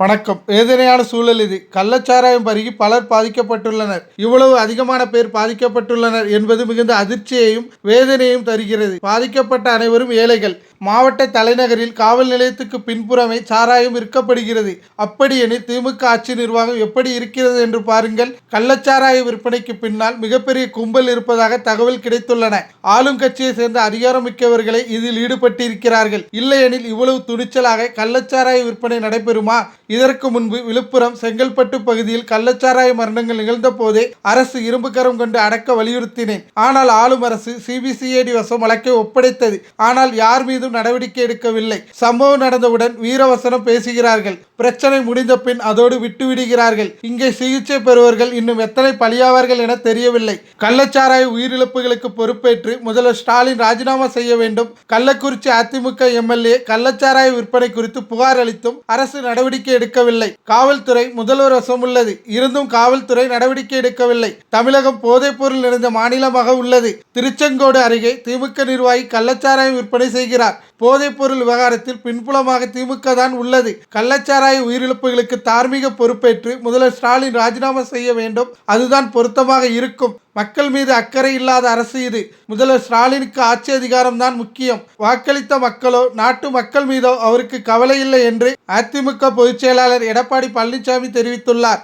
வணக்கம். வேதனையான சூழல் இது. கள்ளச்சாராயம் பருகி பலர் பாதிக்கப்பட்டுள்ளனர். இவ்வளவு அதிகமான பேர் பாதிக்கப்பட்டுள்ளனர் என்பது மிகுந்த அதிர்ச்சியையும் வேதனையும் தருகிறது. பாதிக்கப்பட்ட அனைவரும் ஏழைகள். மாவட்ட தலைநகரில் காவல் நிலையத்துக்கு பின்புறமே சாராயம் விற்கப்படுகிறது. அப்படியெனில் திமுக ஆட்சி நிர்வாகம் எப்படி இருக்கிறது என்று பாருங்கள். கள்ளச்சாராய விற்பனைக்கு பின்னால் மிகப்பெரிய கும்பல் இருப்பதாக தகவல் கிடைத்துள்ளன. ஆளும் கட்சியை சேர்ந்த அதிகாரமிக்கவர்களே இதில் ஈடுபட்டிருக்கிறார்கள். இல்லையெனில் இவ்வளவு துணிச்சலாக கள்ளச்சாராய விற்பனை நடைபெறுமா? இதற்கு முன்பு விழுப்புரம் செங்கல்பட்டு பகுதியில் கள்ளச்சாராய மரணங்கள் நிகழ்ந்த போதே அரசு இரும்பு கரம் கொண்டு அடக்க வலியுறுத்தினேன். ஆனால் ஆளும் அரசு சிபிசிஐடி வசம் வழக்கை ஒப்படைத்தது. ஆனால் யார் மீதும் நடவடிக்கை எடுக்கவில்லை. சம்பவம் நடந்தவுடன் வீரவசனம் பேசுகிறார்கள். பிரச்சனை முடிந்த பின் அதோடு விட்டுவிடுகிறார்கள் இங்கே சிகிச்சை பெறுவர்கள் இன்னும் எத்தனை பலியாவார்கள் என தெரியவில்லை. கள்ளச்சாராய உயிரிழப்புகளுக்கு பொறுப்பேற்று முதல்வர் ஸ்டாலின் ராஜினாமா செய்ய வேண்டும். கள்ளக்குறிச்சி அதிமுக எம்எல்ஏ கள்ளச்சாராய விற்பனை குறித்து புகார் அளித்தும் அரசு நடவடிக்கை எடுக்கவில்லை. காவல்துறை முதல்வர் வசம் உள்ளது. இருந்தும் காவல்துறை நடவடிக்கை எடுக்கவில்லை. தமிழகம் போதைப்பொருள் நிறைந்த மாநிலமாக உள்ளது. திருச்செங்கோடு அருகே திமுக நிர்வாகி கள்ளச்சாராயம் விற்பனை செய்கிறார். போதைப்பொருள் விவகாரத்தில் பின்புலமாக திமுக தான் உள்ளது. கள்ளச்சாராய உயிரிழப்புகளுக்கு தார்மீக பொறுப்பேற்று முதல்வர் ஸ்டாலின் ராஜினாமா செய்ய வேண்டும். அதுதான் பொருத்தமாக இருக்கும். மக்கள் மீது அக்கறை இல்லாத அரசு இது. முதல்வர் ஸ்டாலினுக்கு ஆட்சி அதிகாரம் தான் முக்கியம். வாக்களித்த மக்களோ நாட்டு மக்கள் மீதோ அவருக்கு கவலை இல்லை என்று அதிமுக பொதுச் செயலாளர் எடப்பாடி பழனிசாமி தெரிவித்துள்ளார்.